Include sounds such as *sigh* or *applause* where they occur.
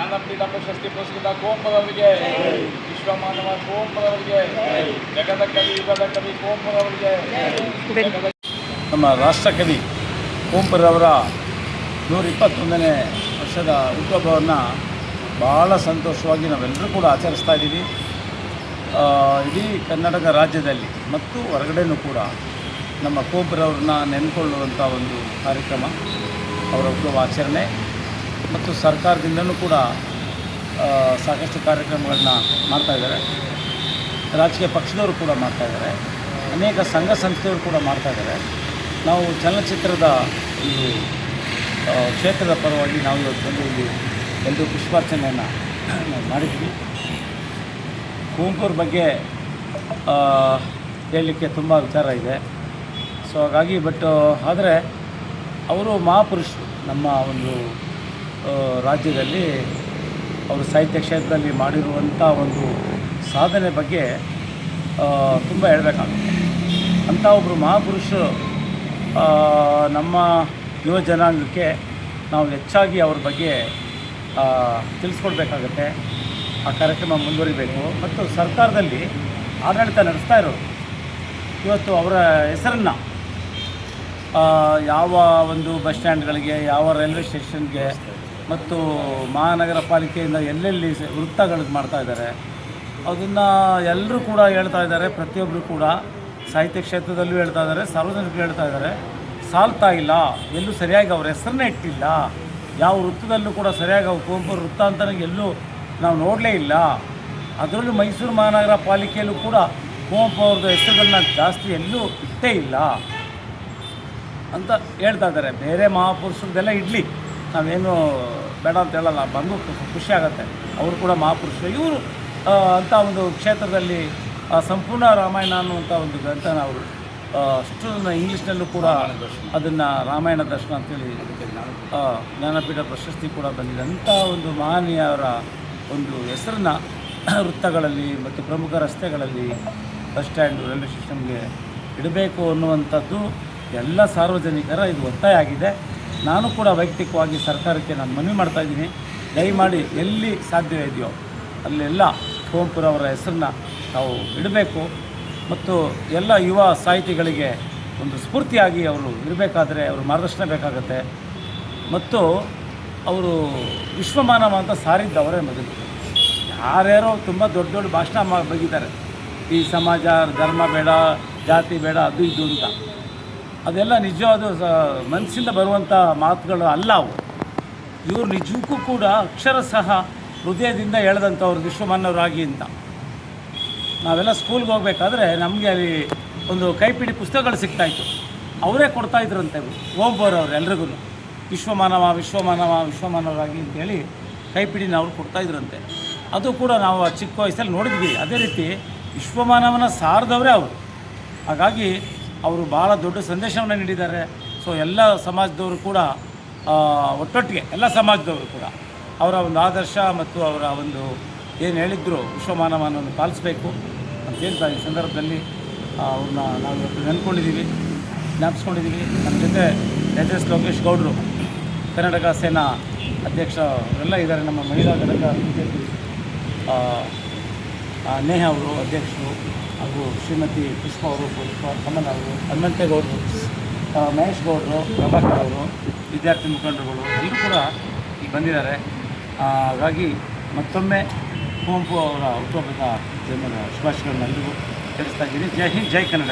ಜ್ಞಾನಪೀಠ ಪ್ರಶಸ್ತಿ ಪುರಸ್ಕೃತ ಕೋಂಪರವರಿಗೆ ವಿಶ್ವಮಾನವ ಕೋಂಪರವರಿಗೆ ಜಗದ ಕವಿ, ಯುಗದ ಕವಿ ಕೋಂಪರವರಿಗೆ ನಮ್ಮ ರಾಷ್ಟ್ರಕವಿ ಕೋಂಪರವರ ನೂರಿಪ್ಪತ್ತೊಂದನೇ ವರ್ಷದ ಹುಟ್ಟುಹಬ್ಬವನ್ನು ಭಾಳ ಸಂತೋಷವಾಗಿ ನಾವೆಲ್ಲರೂ ಕೂಡ ಆಚರಿಸ್ತಾ ಇದ್ದೀವಿ. ಇಡೀ ಕರ್ನಾಟಕ ರಾಜ್ಯದಲ್ಲಿ ಮತ್ತು ಹೊರಗಡೆನೂ ಕೂಡ ನಮ್ಮ ಕೋಬ್ರವ್ರನ್ನ ನೆನ್ಕೊಳ್ಳುವಂಥ ಒಂದು ಕಾರ್ಯಕ್ರಮ, ಅವರ ಹುಟ್ಟುಹಬ್ಬ ಆಚರಣೆ. ಮತ್ತು ಸರ್ಕಾರದಿಂದಲೂ ಕೂಡ ಸಾಕಷ್ಟು ಕಾರ್ಯಕ್ರಮಗಳನ್ನ ಮಾಡ್ತಾಯಿದ್ದಾರೆ ರಾಜಕೀಯ ಪಕ್ಷದವರು ಕೂಡ ಮಾಡ್ತಾಯಿದ್ದಾರೆ ಅನೇಕ ಸಂಘ ಸಂಸ್ಥೆಯವರು ಕೂಡ ಮಾಡ್ತಾಯಿದ್ದಾರೆ ನಾವು ಚಲನಚಿತ್ರದ ಈ ಕ್ಷೇತ್ರದ ಪರವಾಗಿ ನಾವು ಇವತ್ತು ಬಂದು ಇಲ್ಲಿ ಎಲ್ಲರೂ ಪುಷ್ಪಾರ್ಚನೆಯನ್ನು ಮಾಡಿದ್ವಿ. ಕುವೆಂಪುರ ಬಗ್ಗೆ ಹೇಳಲಿಕ್ಕೆ ತುಂಬ ವಿಚಾರ ಇದೆ. ಸೊ, ಹಾಗಾಗಿ, ಬಟ್, ಆದರೆ, ಅವರು ಮಹಾಪುರುಷರು. ನಮ್ಮ ಒಂದು ರಾಜ್ಯದಲ್ಲಿ ಅವರು ಸಾಹಿತ್ಯ ಕ್ಷೇತ್ರದಲ್ಲಿ ಮಾಡಿರುವಂಥ ಒಂದು ಸಾಧನೆ ಬಗ್ಗೆ ತುಂಬ ಹೇಳಬೇಕಾಗುತ್ತೆ. ಅಂಥ ಒಬ್ಬರು ಮಹಾಪುರುಷರು ನಮ್ಮ ಯುವ ಜನಾಂಗಕ್ಕೆ ನಾವು ಹೆಚ್ಚಾಗಿ ಅವ್ರ ಬಗ್ಗೆ ತಿಳಿಸ್ಕೊಡ್ಬೇಕಾಗತ್ತೆ. ಆ ಕಾರ್ಯಕ್ರಮ ಮುಂದುವರಿಬೇಕು. ಮತ್ತು ಸರ್ಕಾರದಲ್ಲಿ ಆಡಳಿತ ನಡೆಸ್ತಾ ಇರೋರು, ಇವತ್ತು ಅವರ ಹೆಸರನ್ನು ಯಾವ ಒಂದು ಬಸ್ ಸ್ಟ್ಯಾಂಡ್ಗಳಿಗೆ, ಯಾವ ರೈಲ್ವೆ ಸ್ಟೇಷನ್ಗೆ ಮತ್ತು ಮಹಾನಗರ ಪಾಲಿಕೆಯಿಂದ ಎಲ್ಲೆಲ್ಲಿ ವೃತ್ತಗಳು ಮಾಡ್ತಾ ಇದ್ದಾರೆ, ಅದನ್ನು ಎಲ್ಲರೂ ಕೂಡ ಹೇಳ್ತಾ ಇದ್ದಾರೆ ಪ್ರತಿಯೊಬ್ಬರು ಕೂಡ ಸಾಹಿತ್ಯ ಕ್ಷೇತ್ರದಲ್ಲೂ ಹೇಳ್ತಾ ಇದ್ದಾರೆ, ಸಾರ್ವಜನಿಕರು ಹೇಳ್ತಾ ಇದ್ದಾರೆ, ಸಾಲ್ತಾ ಇಲ್ಲ, ಎಲ್ಲೂ ಸರಿಯಾಗಿ ಅವ್ರ ಹೆಸರನ್ನೇ ಇಟ್ಟಿಲ್ಲ, ಯಾವ ವೃತ್ತದಲ್ಲೂ ಕೂಡ ಸರಿಯಾಗಿ ಅವ್ರು ಕುವೆಂಪು ವೃತ್ತ ಅಂತ ಎಲ್ಲೂ ನಾವು ನೋಡಲೇ ಇಲ್ಲ. ಅದರಲ್ಲೂ ಮೈಸೂರು ಮಹಾನಗರ ಪಾಲಿಕೆಯಲ್ಲೂ ಕೂಡ ಕುವೆಂಪು ಅವ್ರದ್ದು ಹೆಸರುಗಳನ್ನ ಜಾಸ್ತಿ ಎಲ್ಲೂ ಇಟ್ಟೇ ಇಲ್ಲ ಅಂತ ಹೇಳ್ತಾ ಇದ್ದಾರೆ. ಬೇರೆ ಮಹಾಪುರುಷರದ್ದೆಲ್ಲ ಇಡ್ಲಿ. ನಾವೇನು ಬೇಡ ಅಂತ ಹೇಳಲ್ಲ, ಬಂದು ಖುಷಿ ಆಗುತ್ತೆ. ಅವರು ಕೂಡ ಮಹಾಪುರುಷರು. ಇವರು ಅಂಥ ಒಂದು ಕ್ಷೇತ್ರದಲ್ಲಿ ಸಂಪೂರ್ಣ ರಾಮಾಯಣ ಅನ್ನುವಂಥ ಒಂದು ಗ್ರಂಥನ ಅವರು ಅಷ್ಟು ಇಂಗ್ಲೀಷ್ನಲ್ಲೂ ಕೂಡ ಅದನ್ನು ರಾಮಾಯಣ ದರ್ಶನ ಅಂತೇಳಿ ಜ್ಞಾನಪೀಠ ಪ್ರಶಸ್ತಿ ಕೂಡ ಬಂದಿದೆ. ಅಂಥ ಒಂದು ಮಹನೀಯರ ಒಂದು ಹೆಸರನ್ನ *coughs* ವೃತ್ತಗಳಲ್ಲಿ ಮತ್ತು ಪ್ರಮುಖ ರಸ್ತೆಗಳಲ್ಲಿ ಬಸ್ ಸ್ಟ್ಯಾಂಡು, ರೈಲ್ವೆ ಸ್ಟೇಷನ್ಗೆ ಇಡಬೇಕು ಅನ್ನುವಂಥದ್ದು ಎಲ್ಲ ಸಾರ್ವಜನಿಕರ ಇದು ಒತ್ತಾಯ ಆಗಿದೆ. ನಾನು ಕೂಡ ವೈಯಕ್ತಿಕವಾಗಿ ಸರ್ಕಾರಕ್ಕೆ ನಾನು ಮನವಿ ಮಾಡ್ತಾ ಇದ್ದೀನಿ. ದಯಮಾಡಿ ಎಲ್ಲಿ ಸಾಧ್ಯ ಇದೆಯೋ ಅಲ್ಲೆಲ್ಲ ಕುವೆಂಪುರವರ ಹೆಸರನ್ನ ನಾವು ಇಡಬೇಕು. ಮತ್ತು ಎಲ್ಲ ಯುವ ಸಾಹಿತಿಗಳಿಗೆ ಒಂದು ಸ್ಫೂರ್ತಿಯಾಗಿ ಅವರು ಇರಬೇಕಾದ್ರೆ ಅವರು ಮಾರ್ಗದರ್ಶನ ಬೇಕಾಗುತ್ತೆ. ಮತ್ತು ಅವರು ವಿಶ್ವಮಾನವ ಅಂತ ಸಾರಿದ್ದವರೇ ಮೊದಲು. ಯಾರ್ಯಾರೋ ತುಂಬ ದೊಡ್ಡ ದೊಡ್ಡ ಭಾಷಣ ಮಾಡಿ ಬಗಿದ್ದಾರೆ ಈ ಸಮಾಜ, ಧರ್ಮ ಬೇಡ, ಜಾತಿ ಬೇಡ, ಅದು ಇದು ಅಂತ. ಅದೆಲ್ಲ ನಿಜವಾದ ಸ- ಮನಸ್ಸಿಂದ ಬರುವಂಥ ಮಾತುಗಳು ಅಲ್ಲ ಅವು. ಇವರು ನಿಜಕ್ಕೂ ಕೂಡ ಅಕ್ಷರ ಸಹ ಹೃದಯದಿಂದ ಹೇಳ್ದಂಥವ್ರು ವಿಶ್ವಮಾನವರಾಗಿ ಅಂತ. ನಾವೆಲ್ಲ ಸ್ಕೂಲ್ಗೆ ಹೋಗ್ಬೇಕಾದ್ರೆ ನಮಗೆ ಅಲ್ಲಿ ಒಂದು ಕೈಪಿಡಿ ಪುಸ್ತಕಗಳು ಸಿಗ್ತಾಯಿತ್ತು ಅವರೇ ಕೊಡ್ತಾ ಓಂಬೋರ್ ಅವ್ರು ಎಲ್ರಿಗೂ. ವಿಶ್ವಮಾನವ ವಿಶ್ವಮಾನವ, ವಿಶ್ವಮಾನವರಾಗಿ ಅಂತೇಳಿ ಕೈಪಿಡಿನ ಅವ್ರು ಕೊಡ್ತಾಯಿದ್ರಂತೆ ಅದು ಕೂಡ ನಾವು ಚಿಕ್ಕ ವಯಸ್ಸಲ್ಲಿ ನೋಡಿದ್ವಿ. ಅದೇ ರೀತಿ ವಿಶ್ವಮಾನವನ ಸಾರದವರೇ ಅವರು. ಹಾಗಾಗಿ ಅವರು ಭಾಳ ದೊಡ್ಡ ಸಂದೇಶವನ್ನು ನೀಡಿದ್ದಾರೆ. ಸೊ ಎಲ್ಲ ಸಮಾಜದವರು ಕೂಡ ಒಟ್ಟೊಟ್ಟಿಗೆ, ಎಲ್ಲ ಸಮಾಜದವರು ಕೂಡ ಅವರ ಒಂದು ಆದರ್ಶ ಮತ್ತು ಅವರ ಒಂದು ಏನು ಹೇಳಿದ್ರು ವಿಶ್ವಮಾನವನ್ನು ಪಾಲಿಸಬೇಕು ಅಂತ ಹೇಳ್ತಾ ಈ ಸಂದರ್ಭದಲ್ಲಿ ಅವ್ರನ್ನ ನಾವು ಇವತ್ತು ನೆನ್ಕೊಂಡಿದ್ದೀವಿ, ಜ್ಞಾಪಿಸ್ಕೊಂಡಿದ್ದೀವಿ. ನಮ್ಮ ಜೊತೆ ಎಚ್ ಎಸ್ ಲೋಕೇಶ್ ಗೌಡರು ಕರ್ನಾಟಕ ಸೇನಾ ಅಧ್ಯಕ್ಷ ಅವರೆಲ್ಲ ಇದ್ದಾರೆ. ನಮ್ಮ ಮಹಿಳಾ ಘಟಕ ನೇಹ ಅವರು ಅಧ್ಯಕ್ಷರು. ಹಾಗೂ ಶ್ರೀಮತಿ ಪುಷ್ಪ ಅವರು ಪುಷ್ಪ ಕಮಲ್ ಅವರು ಹನುಮಂತೇಗೌಡರು ಮಹೇಶ್ ಗೌಡರು, ಪ್ರಭಾಕರ್ ಅವರು, ವಿದ್ಯಾರ್ಥಿ ಮುಖಂಡರುಗಳು ಎಲ್ಲರೂ ಕೂಡ ಈಗ ಬಂದಿದ್ದಾರೆ. ಹಾಗಾಗಿ ಮತ್ತೊಮ್ಮೆ ಕುವೆಂಪು ಅವರ ಹುಟ್ಟುಹಬ್ಬದ ಜನ್ಮದ ಶುಭಾಶಯಗಳನ್ನು ಎಲ್ಲರಿಗೂ ತಿಳಿಸ್ತಾ ಇದ್ದೀನಿ. ಜೈ ಹಿಂದ್, ಜೈ ಕನ್ನಡ.